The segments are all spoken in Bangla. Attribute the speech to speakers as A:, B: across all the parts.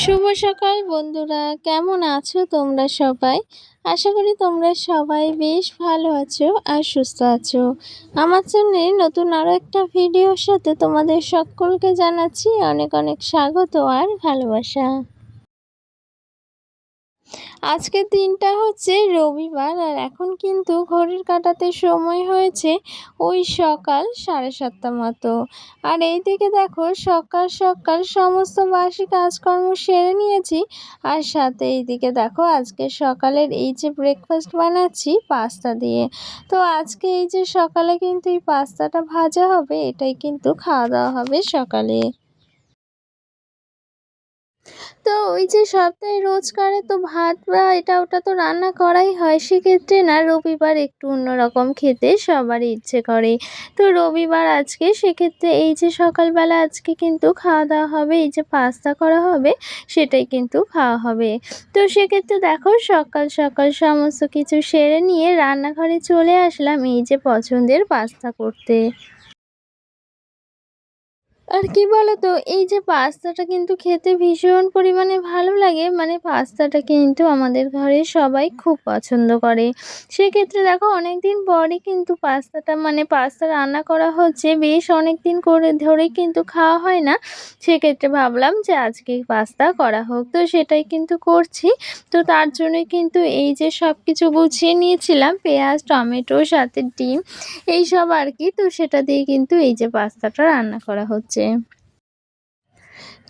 A: শুভ সকাল বন্ধুরা। কেমন আছো তোমরা সবাই? আশা করি তোমরা সবাই বেশ ভালো আছো আর সুস্থ আছো। আমার জন্যে নতুন আরও একটা ভিডিওর সাথে তোমাদের সকলকে জানাচ্ছি অনেক অনেক স্বাগত আর ভালোবাসা। আজকের দিনটা হচ্ছে রবিবার আর এখন কিন্তু ঘড়ির কাটাতে সময় হয়েছে ওই সকাল সাড়ে সাতটা মতো। আর এই দিকে দেখো সকাল সকাল সমস্ত বাসি কাজকর্ম সেরে নিয়েছি আর সাথে এই দিকে দেখো আজকে সকালের এই যে ব্রেকফাস্ট বানাচ্ছি পাস্তা দিয়ে। তো আজকে এই যে সকালে কিন্তু এই পাস্তাটা ভাজা হবে এটাই কিন্তু খাওয়া দাওয়া হবে সকালে। তো ওই যে সপ্তাহে রোজকারে তো ভাত, বা এটা ওটা তো রান্না করাই হয় সেক্ষেত্রে না, রবিবার একটু অন্যরকম খেতে সবারই ইচ্ছে করে। তো রবিবার আজকে সেক্ষেত্রে এই যে সকালবেলা আজকে কিন্তু খাওয়া দাওয়া হবে, এই যে পাস্তা করা হবে, সেটাই কিন্তু খাওয়া হবে। তো সেক্ষেত্রে দেখো সকাল সকাল সমস্ত কিছু সেরে নিয়ে রান্নাঘরে চলে আসলাম এই যে পছন্দের পাস্তা করতে। আর কি বলতো, এই যে পাস্তাটা কিন্তু খেতে ভীষণ পরিমাণে ভালো লাগে। মানে পাস্তাটা কিন্তু আমাদের ঘরে সবাই খুব পছন্দ করে। সেক্ষেত্রে দেখো অনেক দিন পরই কিন্তু পাস্তাটা মানে পাস্তা রান্না করা হচ্ছে, বেশ অনেক দিন করে ধরেই কিন্তু খাওয়া হয় না। সেক্ষেত্রে ভাবলাম যে আজকে পাস্তা করা হোক। তো সেটাই কিন্তু করছি। তো তার জন্যই কিন্তু এই যে সব কিছু গুছিয়ে নিয়েছিলাম, পেঁয়াজ, টমেটো, সাথে ডিম এই সব আর কি। তো সেটা দিয়ে কিন্তু এই যে পাস্তাটা রান্না করা হচ্ছে। হচ্ছে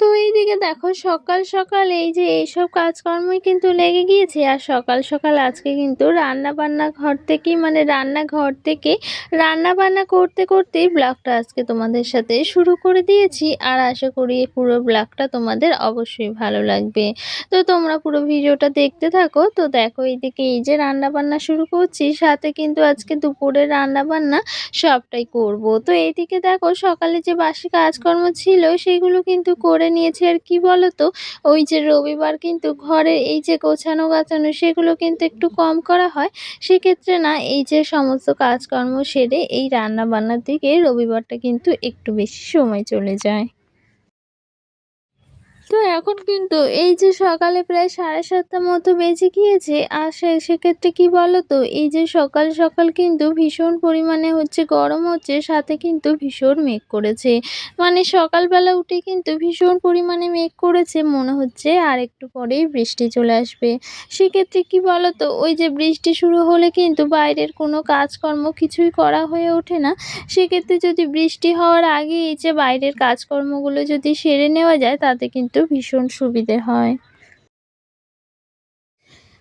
A: তো এইদিকে দেখো সকাল সকাল এই যে এইসব কাজকর্মই কিন্তু লেগে গিয়েছে। আর সকাল সকাল আজকে কিন্তু রান্না বান্না ঘর থেকেই মানে রান্নাঘর থেকে রান্না বান্না করতে করতেই ব্লগটা আজকে তোমাদের সাথে শুরু করে দিয়েছি। আর আশা করি পুরো ব্লগটা তোমাদের অবশ্যই ভালো লাগবে। তো তোমরা পুরো ভিডিওটা দেখতে থাকো। তো দেখো এইদিকে এই যে রান্না বান্না শুরু করছি, সাথে কিন্তু আজকে দুপুরে রান্না বান্না সবটাই করব। তো এইদিকে দেখো সকালে যে বাসি কাজকর্ম ছিল, সেগুলো কিন্তু করে নিয়েছি আর কি বলতো? ওই যে রবিবার কিন্তু ঘরে এই যে গোছানো গাছানো সেগুলো কিন্তু একটু কম করা হয়। সেক্ষেত্রে না, এই যে সমস্ত কাজকর্ম সেরে এই রান্না বান্নার দিকে রবিবারটা কিন্তু একটু বেশি সময় চলে যায়। তো এখন কিন্তু এই যে সকালে প্রায় সাড়ে সাতটা মতো বেজে গিয়েছে, আর সেক্ষেত্রে কী বলো তো এই যে সকাল সকাল কিন্তু ভীষণ পরিমাণে হচ্ছে গরম হচ্ছে, সাথে কিন্তু ভীষণ মেঘ করেছে। মানে সকালবেলা উঠে কিন্তু ভীষণ পরিমাণে মেঘ করেছে, মনে হচ্ছে আর একটু পরেই বৃষ্টি চলে আসবে। সেক্ষেত্রে কী বলো তো ওই যে বৃষ্টি শুরু হলে কিন্তু বাইরের কোনো কাজকর্ম কিছুই করা হয়ে ওঠে না। সেক্ষেত্রে যদি বৃষ্টি হওয়ার আগে এই যে বাইরের কাজকর্মগুলো যদি সেরে নেওয়া যায়, তাতে কিন্তু ভীষণ সুবিধে হয়।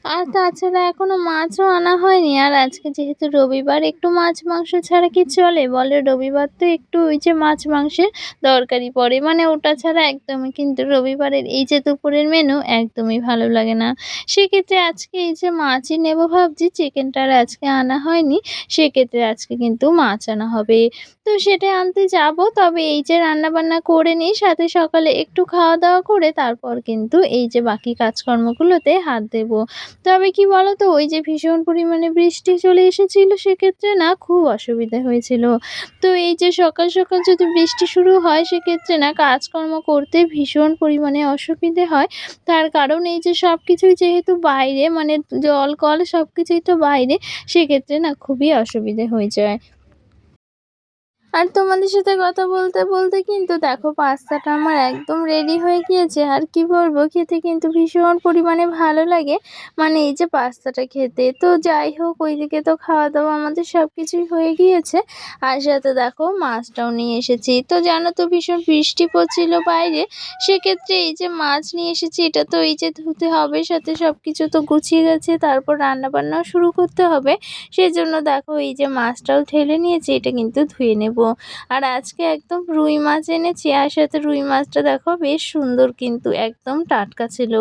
A: আর তাছাড়া এখনও মাছও আনা হয়নি। আর আজকে যেহেতু রবিবার, একটু মাছ মাংস ছাড়া কি চলে? বলে রবিবার তো একটু ওই যে মাছ মাংসের দরকারি পড়ে। মানে ওটা ছাড়া একদমই কিন্তু রবিবারের এই যে দুপুরের মেনু একদমই ভালো লাগে না। সেক্ষেত্রে আজকে এই যে মাছই নেব ভাবছি, চিকেনটা আর আজকে আনা হয়নি, সেক্ষেত্রে আজকে কিন্তু মাছ আনা হবে। তো সেটা আনতে যাব, তবে এই যে রান্না বান্না করে নিই, সাথে সকালে একটু খাওয়া দাওয়া করে তারপর কিন্তু এই যে বাকি কাজকর্মগুলোতে হাত দেব। তবে কি বলতো, ওই যে ভীষণ পরিমাণে বৃষ্টি চলে এসেছিল সেক্ষেত্রে না খুব অসুবিধা হয়েছিল। তো এই যে সকাল সকাল যদি বৃষ্টি শুরু হয় সেক্ষেত্রে না কাজকর্ম করতে ভীষণ পরিমাণে অসুবিধে হয়। তার কারণ এই যে সব কিছুই যেহেতু বাইরে মানে জল, কল সব কিছুই তো বাইরে, সেক্ষেত্রে না খুবই অসুবিধে হয়ে যায়। আর তোমাদের সাথে কথা বলতে বলতে কিন্তু দেখো পাস্তাটা আমার একদম রেডি হয়ে গিয়েছে। আর কি বলব, খেতে কিন্তু ভীষণ পরিমাণে ভালো লাগে। মানে এই যে পাস্তাটা খেতে। তো যাই হোক, ওইদিকে তো খাওয়া দাওয়া আমাদের সব কিছুই হয়ে গিয়েছে। আর সাথে দেখো মাছটাও নিয়ে এসেছি। তো জানো তো ভীষণ বৃষ্টি পড়ছিল বাইরে। সেক্ষেত্রে এই যে মাছ নিয়ে এসেছি, এটা তো এই যে ধুতে হবে, সাথে সব কিছু তো গুছিয়ে গেছে। তারপর রান্না বান্নাও শুরু করতে হবে। সেজন্য দেখো এই যে মাছটাও ঠেলে নিয়েছি, এটা কিন্তু ধুয়ে নেব। আর আজকে একদম রুই মাছ এনেছি, আর সাথে রুই মাছটা দেখো বেশ সুন্দর কিন্তু একদম টাটকা ছিল।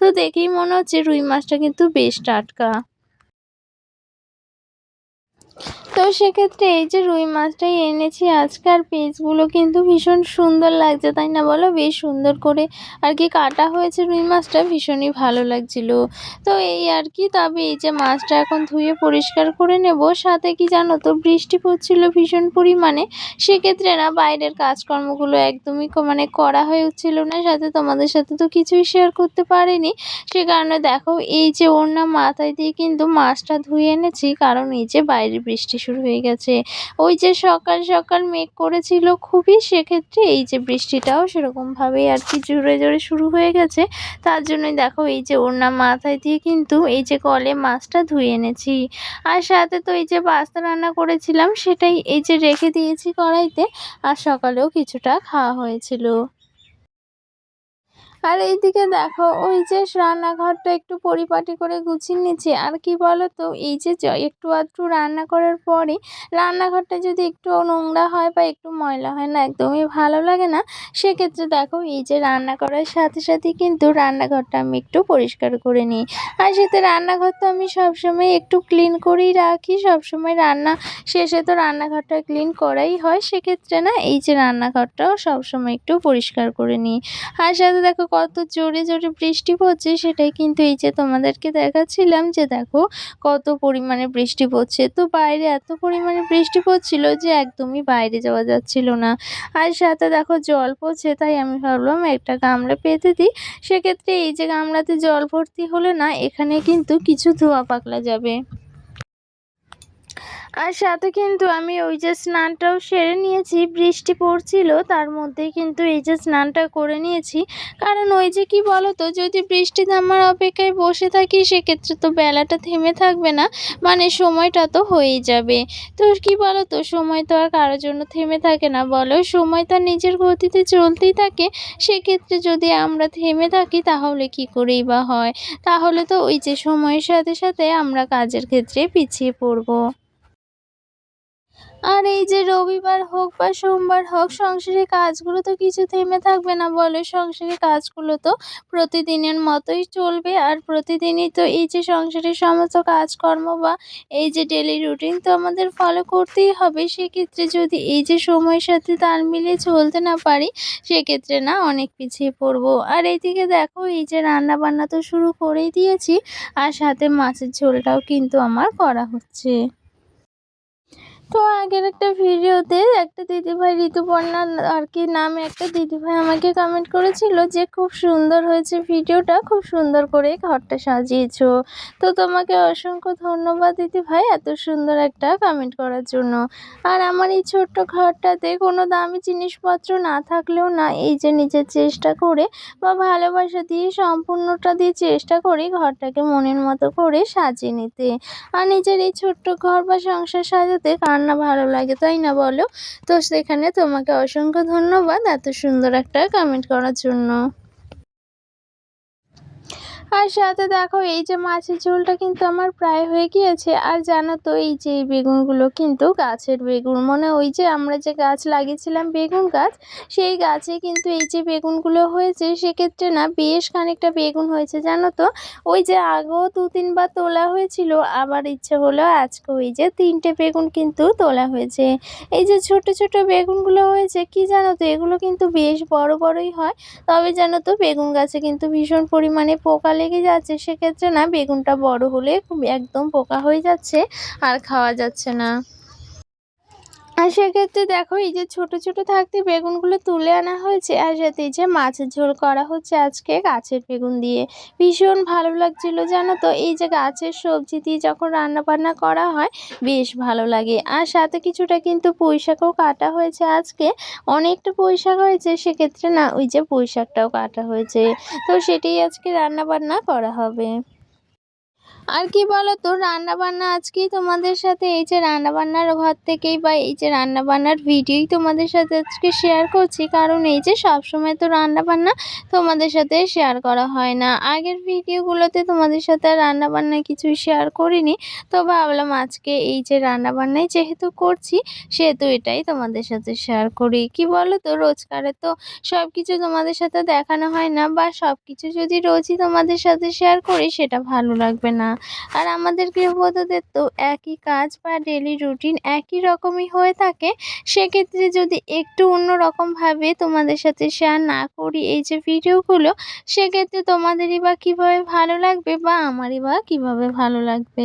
A: তো দেখেই মনে হচ্ছে রুই মাছটা কিন্তু বেশ টাটকা। তো সেক্ষেত্রে এই যে রুই মাছটাই এনেছি আজকে আর কিন্তু ভীষণ সুন্দর লাগছে, তাই না বলো? বেশ সুন্দর করে আর কি কাটা হয়েছে রুই মাছটা, ভীষণই ভালো লাগছিল। তো এই আর কি, তবে এই যে মাছটা এখন ধুয়ে পরিষ্কার করে নেব। সাথে কি জানো তো, বৃষ্টি পড়ছিল ভীষণ পরিমাণে, সেক্ষেত্রে না বাইরের কাজকর্মগুলো একদমই মানে করা হয়ে উঠছিল না, সাথে তোমাদের সাথে তো কিছুই শেয়ার করতে পারিনি। সে কারণে দেখো, এই যে ওড়না মাথায় দিয়ে কিন্তু মাছটা ধুয়ে এনেছি, কারণ এই যে বাইরে বৃষ্টি শুরু হয়ে গেছে। ওই যে সকাল সকাল মেঘ করেছিল খুবই, সেক্ষেত্রে এই যে বৃষ্টিটাও সেরকমভাবেই আর কি জোরে জোরে শুরু হয়ে গেছে। তার জন্যই দেখো এই যে ওড়না মাথায় দিয়ে কিন্তু এই যে কলে মাছটা ধুয়ে এনেছি। আর সাথে তো এই যে পাস্তা রান্না করেছিলাম, সেটাই এই যে রেখে দিয়েছি কড়াইতে, আর সকালেও কিছুটা খাওয়া হয়েছিল। আর এইদিকে দেখো, ওই যে রান্নাঘরটা একটু পরিপাটি করে গুছিয়ে নিচ্ছি। আর কি বলো তো এই যে একটু আধটু রান্না করার পরে রান্নাঘরটা যদি একটু নোংরা হয় বা একটু ময়লা হয় না, একদমই ভালো লাগে না। সেক্ষেত্রে দেখো, এই যে রান্না করার সাথে সাথে কিন্তু রান্নাঘরটা আমি একটু পরিষ্কার করে নিই। আর সাথে রান্নাঘর তো আমি সবসময় একটু ক্লিন করেই রাখি, সবসময় রান্না শেষে তো রান্নাঘরটা ক্লিন করাই হয়। সেক্ষেত্রে না, এই যে রান্নাঘরটাও সবসময় একটু পরিষ্কার করে নিই। আর সাথে দেখো কত জোরে জোরে বৃষ্টি পড়ছে সেটাই কিন্তু এই যে তোমাদেরকে দেখাচ্ছিলাম যে দেখো কত পরিমাণে বৃষ্টি পড়ছে। তো বাইরে এত পরিমাণে বৃষ্টি পড়ছিল যে একদমই বাইরে যাওয়া যাচ্ছিল না। আর সাথে দেখো জল পড়ছে, তাই আমি ভাবলাম একটা গামলা পেতে দিই। সেক্ষেত্রে এই যে গামলাতে জল ভর্তি হলে না এখানে কিন্তু কিছু ধোয়া পাকলা যাবে। আর সাথে কিন্তু আমি ওই যে স্নানটাও সেরে নিয়েছি, বৃষ্টি পড়ছিল, তার মধ্যেই কিন্তু এই যে স্নানটা করে নিয়েছি। কারণ ওই যে কি বলতো, যদি বৃষ্টি থামার অপেক্ষায় বসে থাকি, সেক্ষেত্রে তো বেলাটা থেমে থাকবে না মানে সময়টা তো হয়েই যাবে। তো কি বলতো, সময় তো আর কারোর জন্য থেমে থাকে না, বলো। সময় তার নিজের গতিতে চলতেই থাকে, সেক্ষেত্রে যদি আমরা থেমে থাকি, তাহলে কি করেই বা হয়? তাহলে তো ওই যে সময়ের সাথে সাথে আমরা কাজের ক্ষেত্রে পিছিয়ে পড়ব। আর এই যে রবিবার হোক বা সোমবার হোক, সংসারের কাজগুলো তো কিছু থেমে থাকবে না বলে। সংসারের কাজগুলো তো প্রতিদিনের মতোই চলবে আর প্রতিদিনই তো এই যে সংসারের সমস্ত কাজকর্ম বা এই যে ডেলি রুটিন তো আমাদের ফলো করতেই হবে। সেক্ষেত্রে যদি এই যে সময়ের সাথে তাল মিলিয়ে চলতে না পারি, সেক্ষেত্রে না অনেক পিছিয়ে পড়ব। আর এইদিকে দেখো, এই যে রান্না বান্না তো শুরু করেই দিয়েছি আর সাথে মাছের ঝোলটাও কিন্তু আমার করা হচ্ছে। তো আগের একটা ভিডিওতে একটা দিদিভাই ঋতুপর্ণা আর কি নামে একটা দিদিভাই আমাকে কমেন্ট করেছিল যে, খুব সুন্দর হয়েছে ভিডিওটা, খুব সুন্দর করে ঘরটা সাজিয়েছো। তো তোমাকে অসংখ্য ধন্যবাদ দিদিভাই এত সুন্দর একটা কমেন্ট করার জন্য। আর আমার এই ছোট্ট ঘরটাতে কোনো দামি জিনিসপত্র না থাকলেও না, এই যে নিজের চেষ্টা করে বা ভালোবাসা দিয়ে সম্পূর্ণটা দিয়ে চেষ্টা করি ঘরটাকে মনের মতো করে সাজিয়ে নিতে। আর নিজের এই ছোট্ট ঘর বা সংসার সাজাতে কার না ভালো লাগে, তাই না বলো? তো সেখানে তোমাকে অসংখ্য ধন্যবাদ এত সুন্দর একটা কমেন্ট করার জন্য। আর সাথে দেখো, এই যে মাছের ঝোলটা কিন্তু আমার প্রায় হয়ে গিয়েছে। আর জানো তো, এই যে এই বেগুনগুলো কিন্তু গাছের বেগুন। মানে ওই যে আমরা যে গাছ লাগিয়েছিলাম বেগুন গাছ, সেই গাছে কিন্তু এই যে বেগুনগুলো হয়েছে, সেক্ষেত্রে না বেশ খানিকটা বেগুন হয়েছে, জানো তো। ওই যে আগেও দু তিনবার তোলা হয়েছিল, আবার ইচ্ছে হলো আজকে ওই যে তিনটে বেগুন কিন্তু তোলা হয়েছে। এই যে ছোট ছোট বেগুনগুলো হয়েছে, কি জানো তো, এগুলো কিন্তু বেশ বড় বড়ই হয়। তবে জানো তো, বেগুন গাছে কিন্তু ভীষণ পরিমাণে পোকা লেগে যাচ্ছে, সেক্ষেত্রে না বেগুনটা বড় হলে একদম পোকা হয়ে যাচ্ছে আর খাওয়া যাচ্ছে না। আর সেক্ষেত্রে দেখো, এই যে ছোট ছোট থাকতে বেগুনগুলো তুলে আনা হয়েছে, আর সাথে যে মাছের ঝোল করা হচ্ছে আজকে গাছের বেগুন দিয়ে। ভীষণ ভালো লাগছিল, জানো তো? এই যে গাছের সবজি দিয়ে যখন রান্না বান্না করা হয়, বেশ ভালো লাগে। আর সাথে কিছুটা কিন্তু পুঁই শাকও কাটা হয়েছে আজকে। অনেকটা পুঁই শাক হয়েছে, সেক্ষেত্রে না, ওই যে পুঁই শাকটাও কাটা হয়েছে। তো সেটাই আজকে রান্না বান্না করা হবে। আর কি বলো তো রান্নাবান্না আজকেই তোমাদের সাথে, এই যে রান্নাবান্নার ঘর থেকেই বা এই যে রান্নাবান্নার ভিডিওই তোমাদের সাথে আজকে শেয়ার করছি। কারণ এই যে সব সময় তো রান্নাবান্না তোমাদের সাথে শেয়ার করা হয় না। আগের ভিডিওগুলোতে তোমাদের সাথে রান্নাবান্না কিছুই শেয়ার করিনি। তো ভাবলাম আজকে এই যে রান্নাবান্নাই যেহেতু করছি, সেহেতু এটাই তোমাদের সাথে শেয়ার করি। কি বলো তো রোজকারে তো সব কিছু তোমাদের সাথে দেখানো হয় না বা সব কিছু যদি রোজই তোমাদের সাথে শেয়ার করি, সেটা ভালো লাগবে না। আর আমাদের গৃহবধূদের তো একই কাজ বা ডেলি রুটিন একই রকমই হয়ে থাকে, সেক্ষেত্রে যদি একটু অন্য অন্যরকমভাবে তোমাদের সাথে শেয়ার না করি এই যে ভিডিওগুলো সেক্ষেত্রে তোমাদেরই বা কীভাবে ভালো লাগবে বা আমারই বা কীভাবে ভালো লাগবে?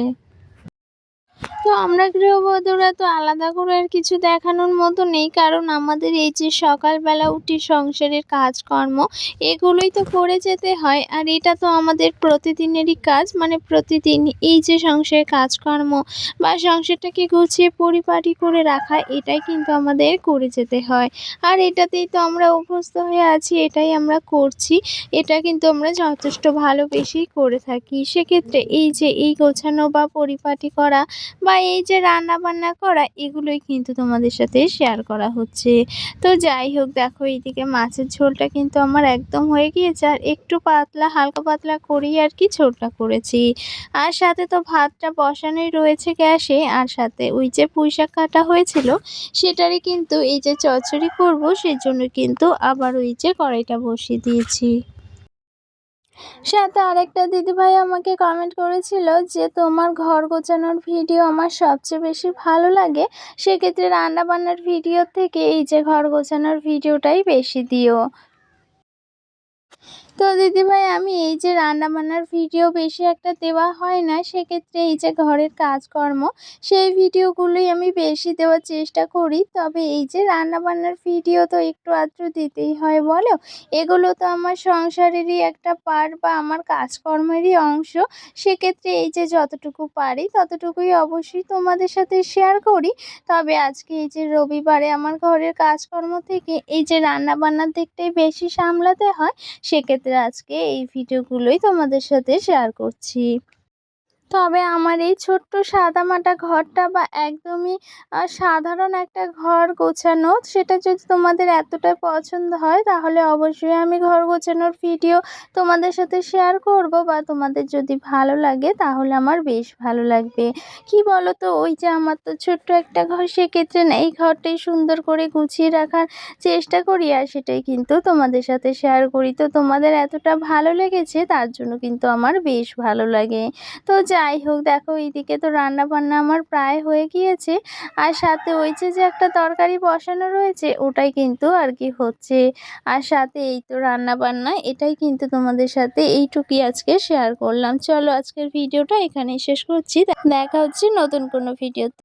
A: তো আমরা গৃহবধূরা তো আলাদা করে আর কিছু দেখানোর মতো নেই, কারণ আমাদের এই যে সকালবেলা উঠি সংসারের কাজকর্ম, এগুলোই তো করে যেতে হয়। আর এটা তো আমাদের প্রতিদিনেরই কাজ মানে প্রতিদিন এই যে সংসারের কাজকর্ম বা সংসারটাকে গুছিয়ে পরিপাটি করে রাখা, এটাই কিন্তু আমাদের করে যেতে হয়। আর এটাতেই তো আমরা অভ্যস্ত হয়ে আছি, এটাই আমরা করছি, এটা কিন্তু আমরা যথেষ্ট ভালোবেসেই করে থাকি। সেক্ষেত্রে এই যে এই গোছানো বা পরিপাটি করা বা এই যে রান্না বান্না করা, এগুলোই কিন্তু তোমাদের সাথে শেয়ার করা হচ্ছে। তো যাই হোক, দেখো এইদিকে মাছের ঝোলটা কিন্তু আমার একদম হয়ে গিয়েছে। আর একটু পাতলা, হালকা পাতলা করেই আর কি ঝোলটা করেছি। আর সাথে তো ভাতটা বসানোই রয়েছে গ্যাসে। আর সাথে ওই যে পুঁইশাক কাটা হয়েছিল, সেটারই কিন্তু এই যে চচ্চড়ি করব সেই জন্য কিন্তু আবার ওই যে কড়াইটা বসিয়ে দিয়েছি। সাথে আরেকটা দিদিভাই আমাকে কমেন্ট করেছিল যে, তোমার ঘর গোছানোর ভিডিও আমার সবচেয়ে বেশি ভালো লাগে। সেক্ষেত্রে রান্নাবান্নার ভিডিও থেকে এই যে ঘর গোছানোর ভিডিওটাই বেশি দিও। তো দিদিভাই, আমি এই যে রান্নাবান্নার ভিডিও বেশি একটা দেওয়া হয় না, সেক্ষেত্রে এই যে ঘরের কাজকর্ম, সেই ভিডিওগুলোই আমি বেশি দেওয়ার চেষ্টা করি। তবে এই যে রান্নাবান্নার ভিডিও তো একটু আধটু দিতেই হয়, বলো? এগুলো তো আমার সংসারেরই একটা পার্ট বা আমার কাজকর্মেরই অংশ। সেক্ষেত্রে এই যে যতটুকু পারি, ততটুকুই অবশ্যই তোমাদের সাথে শেয়ার করি। তবে আজকে এই যে রবিবারে আমার ঘরের কাজকর্ম থেকে এই যে রান্নাবান্নার দিকটাই বেশি সামলাতে হয়, সেক্ষেত্রে আজকে এই ভিডিওগুলোই তোমাদের সাথে শেয়ার করছি। তবে আমার এই ছোট্ট সাদামাটা ঘরটা বা একদমই সাধারণ একটা ঘর গোছানো, সেটা যদি তোমাদের এতটাই পছন্দ হয়, তাহলে অবশ্যই আমি ঘর গোছানোর ভিডিও তোমাদের সাথে শেয়ার করব বা তোমাদের যদি ভালো লাগে, তাহলে আমার বেশ ভালো লাগবে। কি বলো তো ওই যে আমার তো ছোট্ট একটা ঘর, সেক্ষেত্রে না, এই ঘরটাই সুন্দর করে গুছিয়ে রাখার চেষ্টা করি আর সেটাই কিন্তু তোমাদের সাথে শেয়ার করি। তো তোমাদের এতটা ভালো লেগেছে, তার জন্য কিন্তু আমার বেশ ভালো লাগে। তো যাই হোক, দেখো এইদিকে তো রান্না বান্না আমার প্রায় হয়ে গিয়েছে। আর সাথে ওই যে যে একটা তরকারি বসানো রয়েছে, ওটাই কিন্তু আর কি হচ্ছে। আর সাথে এই তো রান্না বান্না এটাই কিন্তু তোমাদের সাথে এইটুকুই আজকে শেয়ার করলাম। চলো আজকের ভিডিওটা এখানেই শেষ করছি। দেখা হচ্ছে নতুন কোনো ভিডিওতে।